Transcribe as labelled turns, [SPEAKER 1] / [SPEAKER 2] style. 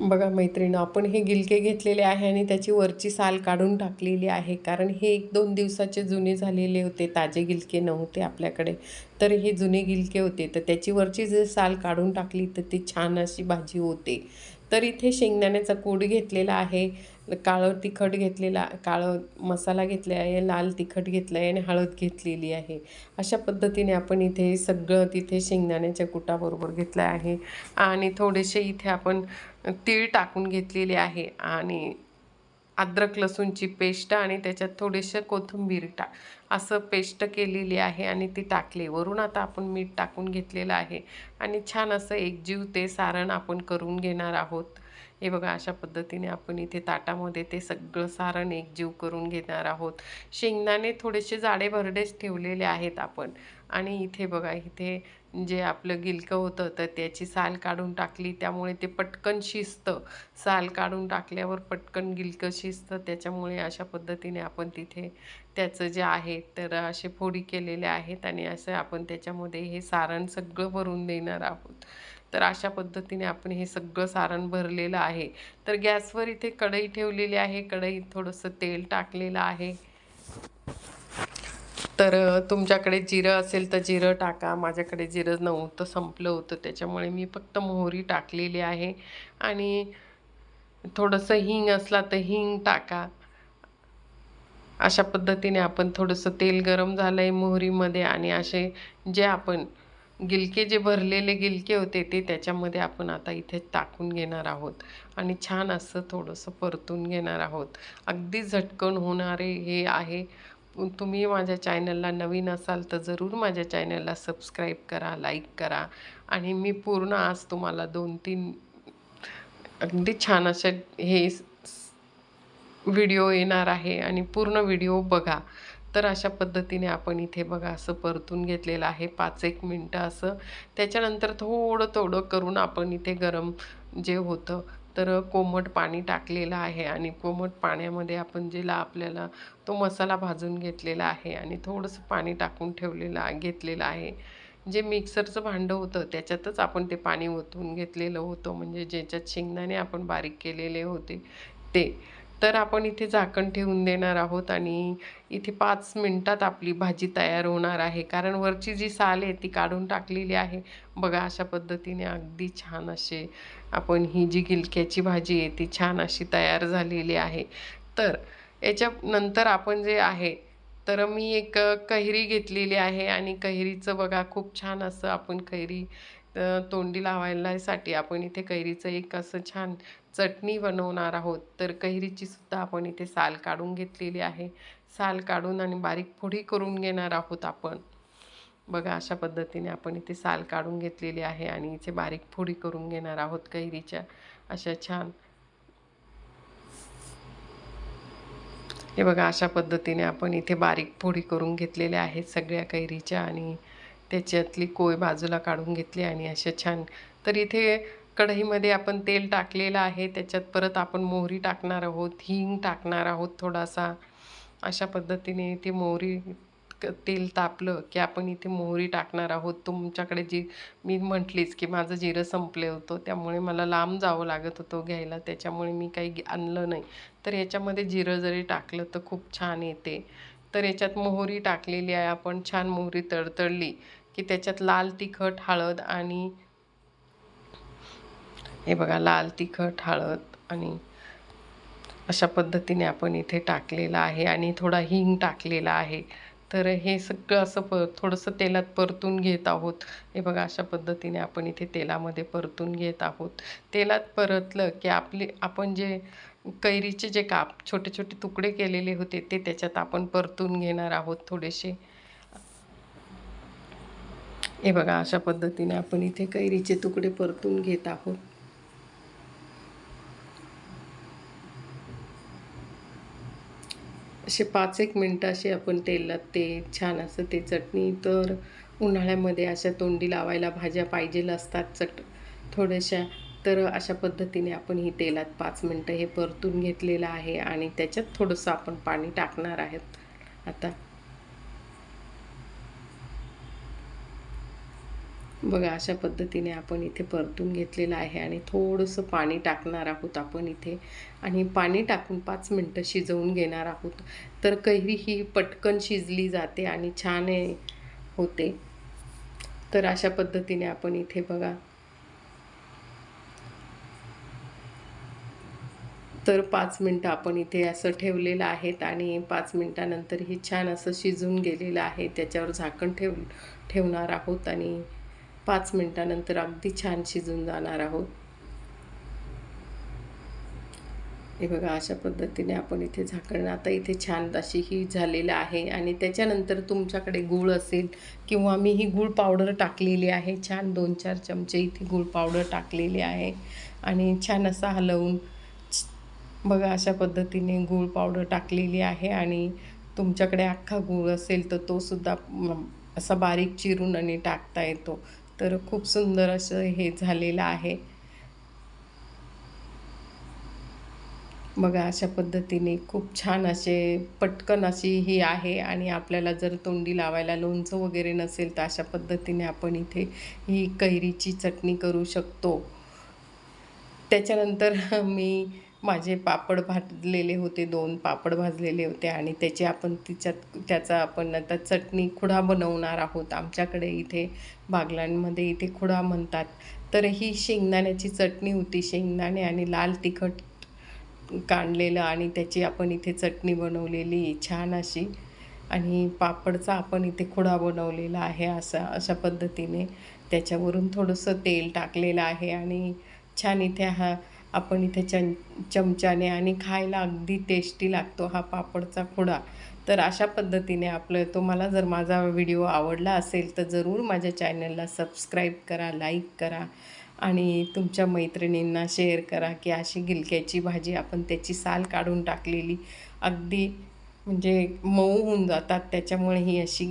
[SPEAKER 1] बघा मैत्रिणी आपण हे गिलके घेतलेले आहे आणि त्याची वरची साल काढून टाकलेली आहे. कारण हे एक दोन दिवसाचे जुने झालेले होते ताजे गिलके नव्हते आपल्याकडे. तर हे जुने गिलके होते. तर त्याची वरची जर साल काढून टाकली तर ती छान अशी भाजी होते. तर इथे शेंगदाण्याचा कूड घेतलेला आहे काळं तिखट घेतलेला काळं मसाला घेतला आहे लाल तिखट घेतलं आहे आणि हळद घेतलेली आहे. अशा पद्धतीने आपण इथे सगळं तिथे शेंगदाण्याच्या कुटाबरोबर घेतलं आहे. आणि थोडेसे इथे आपण तीळ टाकून घेतलेले आहे आणि अद्रक लसूणची पेस्ट आणि त्याच्यात थोडेसे कोथिंबीर टाक असं पेस्ट केलेली आहे आणि ती टाकली. वरून आता आपण मीठ टाकून घेतलेलं आहे आणि छान असं एकजीव ते सारण आपण करून घेणार आहोत. हे बघा अशा पद्धतीने आपण इथे ताटामध्ये ते सगळं सारण एकजीव करून घेणार आहोत. शेंगदाणे थोडेसे जाडे भरडेच ठेवलेले आहेत आपण. आणि इथे बघा इथे जे आपलं गिलकं होतं तर त्याची साल काढून टाकली. त्यामुळे ते पटकन शिजतं. साल काढून टाकल्यावर पटकन गिलकं शिजतं. त्याच्यामुळे अशा पद्धतीने आपण तिथे त्याचं जे आहे तर असे फोडी केलेले आहेत. आणि असं आपण त्याच्यामध्ये हे सारण सगळं भरून देणार आहोत. तर अशा पद्धतीने आपण हे सगळं सारण भरलेलं आहे. तर गॅसवर इथे कढई ठेवलेली आहे. कढईत थोडंसं तेल टाकलेलं आहे. तर तुमच्याकडे जिरं असेल तर जिरं टाका. माझ्याकडे जिरं नव्हतं संपलं होतं. त्याच्यामुळे मी फक्त मोहरी टाकलेली आहे. आणि थोडंसं हिंग असला तर हिंग टाका. अशा पद्धतीने आपण थोडंसं तेल गरम झालं आहे मोहरीमध्ये. आणि असे जे आपण गिलके जे भरलेले गिलके होते ते त्याच्यामध्ये आपण आता इथे टाकून घेणार आहोत. आणि छान असं थोडंसं परतून घेणार आहोत. अगदी झटकन होणारे हे आहे. तुम्ही माझ्या चॅनलला नवीन असाल तर जरूर माझ्या चॅनलला सबस्क्राईब करा लाईक करा. आणि मी पूर्ण आज तुम्हाला दोन तीन अगदी छान असे हे व्हिडिओ येणार आहे आणि पूर्ण व्हिडिओ बघा. तर अशा पद्धतीने आपण इथे बघा असं परतून घेतलेलं आहे. पाच एक मिनटं असं. त्याच्यानंतर थोडं थोडं करून आपण इथे गरम जे होतं तर कोमट पाणी टाकलेलं आहे आणि कोमट पाण्यामध्ये आपण जेला आपल्याला तो मसाला भाजून घेतलेला आहे आणि थोडंसं पाणी टाकून ठेवलेलं घेतलेलं आहे. जे मिक्सरचं भांडं होतं त्याच्यातच आपण ते पाणी ओतून घेतलेलं होतं. म्हणजे ज्याच्यात शेंगदाणे आपण बारीक केलेले होते ते. तर आपण इथे झाकण ठेवून देणार आहोत आणि इथे पाच मिनटात आपली भाजी तयार होणार आहे. कारण वरची जी साल आहे ती काढून टाकलेली आहे. बघा अशा पद्धतीने अगदी छान असे आपण ही जी गिलक्याची भाजी आहे ती छान अशी तयार झालेली आहे. तर याच्यानंतर आपण जे आहे तर मी एक कैरी घेतलेली आहे आणि कैरीचं बघा खूप छान असं आपण कैरी तोंडी लावायलासाठी आपण इथे कैरीचं एक असं छान चटणी बनवणार आहोत. तर कैरीची सुद्धा आपण इथे साल काढून घेतलेली आहे. साल काढून आणि बारीक फोडी करून घेणार आहोत आपण. बघा अशा पद्धतीने आपण इथे साल काढून घेतलेली आहे आणि इथे बारीक फोडी करून घेणार आहोत कैरीच्या. अशा छान. हे बघा अशा पद्धतीने आपण इथे बारीक फोडी करून घेतलेल्या आहेत सगळ्या कैरीच्या आणि त्याच्यातली कोय बाजूला काढून घेतली आणि अशा छान. तर इथे कढईमध्ये आपण तेल टाकलेलं आहे त्याच्यात परत आपण मोहरी टाकणार आहोत हिंग टाकणार आहोत थोडासा. अशा पद्धतीने ते मोहरी तेल तापलं की आपण इथे मोहरी टाकणार आहोत. तुमच्याकडे जी मी म्हटलीच की माझं जिरं संपले होतं त्यामुळे मला लांब जावं लागत होतं घ्यायला त्याच्यामुळे मी काही आणलं नाही. तर याच्यामध्ये जिरं जरी टाकलं तर खूप छान येते. तर याच्यात मोहरी टाकलेली आहे आपण छान मोहरी तडतडली की त्याच्यात लाल तिखट हळद आणि हे बघा लाल तिखट हळद आणि अशा पद्धतीने आपण इथे टाकलेलं आहे आणि थोडा हिंग टाकलेला आहे. तर हे सगळं असं प थोडंसं तेलात परतून घेत आहोत. हे बघा अशा पद्धतीने आपण इथे तेलामध्ये परतून घेत आहोत. तेलात परतलं की आपले आपण जे कैरीचे जे काप छोटे छोटे तुकडे केलेले होते ते त्याच्यात आपण परतून घेणार आहोत थोडेसे. हे बघा अशा पद्धतीने आपण इथे कैरीचे तुकडे परतून घेत आहोत. असे पाच एक मिनटं असे आपण तेलात ते छान असं ते चटणी तर उन्हाळ्यामध्ये अशा तोंडी लावायला भाज्या पाहिजेल असतात चट थोड्याशा. तर अशा पद्धतीने आपण ही तेलात पाच मिनटं हे परतून घेतलेलं आहे आणि त्याच्यात थोडंसं आपण पाणी टाकणार आहेत. आता बघा अशा पद्धतीने आपण इथे परतून घेतलेलं आहे आणि थोडंसं पाणी टाकणार आहोत आपण इथे. आणि पाणी टाकून पाच मिनटं शिजवून घेणार आहोत. तर कैरी ही पटकन शिजली जाते आणि छान होते. तर अशा पद्धतीने आपण इथे बघा. तर पाच मिनटं आपण इथे असं ठेवलेलं आहेत आणि पाच मिनटानंतर हे छान असं शिजून गेलेलं आहे. त्याच्यावर झाकण ठेव ठेवणार आहोत आणि पाच मिनटानंतर अगदी छान शिजून जाणार आहोत. हे बघा अशा पद्धतीने आपण इथे झाकण आता इथे छान अशी ही झालेलं आहे आणि त्याच्यानंतर तुमच्याकडे गूळ असेल किंवा मी ही गूळ पावडर टाकलेली आहे. छान दोन चार चमचे इथे गूळ पावडर टाकलेली आहे आणि छान असं हलवून बघा अशा पद्धतीने गूळ पावडर टाकलेली आहे आणि तुमच्याकडे अख्खा गूळ असेल तर तो सुद्धा असा बारीक चिरून आणि टाकता येतो. तर खूप सुंदर असं हे झालेलं आहे. बघा अशा पद्धतीने खूप छान असे पटकन अशी ही आहे आणि आपल्याला जर तोंडी लावायला लोणचं वगैरे नसेल तर अशा पद्धतीने आपण इथे ही कैरीची चटणी करू शकतो. त्याच्यानंतर मी माझे पापड भाजलेले होते दोन पापड भाजलेले होते आणि त्याचे आपण तिच्यात त्याचा आपण आता चटणी खुडा बनवणार आहोत. आमच्याकडे इथे बागलांमध्ये इथे खुडा म्हणतात. तर ही शेंगदाण्याची चटणी होती. शेंगदाणे आणि लाल तिखट काढलेलं आणि त्याची आपण इथे चटणी बनवलेली छान अशी. आणि पापडचा आपण इथे खुडा बनवलेला आहे असा अशा पद्धतीने. त्याच्यावरून थोडंसं तेल टाकलेलं आहे आणि छान इथे हा आपण इथे चम चमच्याने आणि खायला अगदी टेस्टी लागतो हा पापडचा खोडा. तर अशा पद्धतीने आपलं तुम्हाला जर माझा व्हिडिओ आवडला असेल तर जरूर माझ्या चॅनलला सबस्क्राईब करा लाईक करा आणि तुमच्या मैत्रिणींना शेअर करा की अशी गिलक्याची भाजी आपण त्याची साल काढून टाकलेली. अगदी म्हणजे मऊ होऊन जातात त्याच्यामुळे ही अशी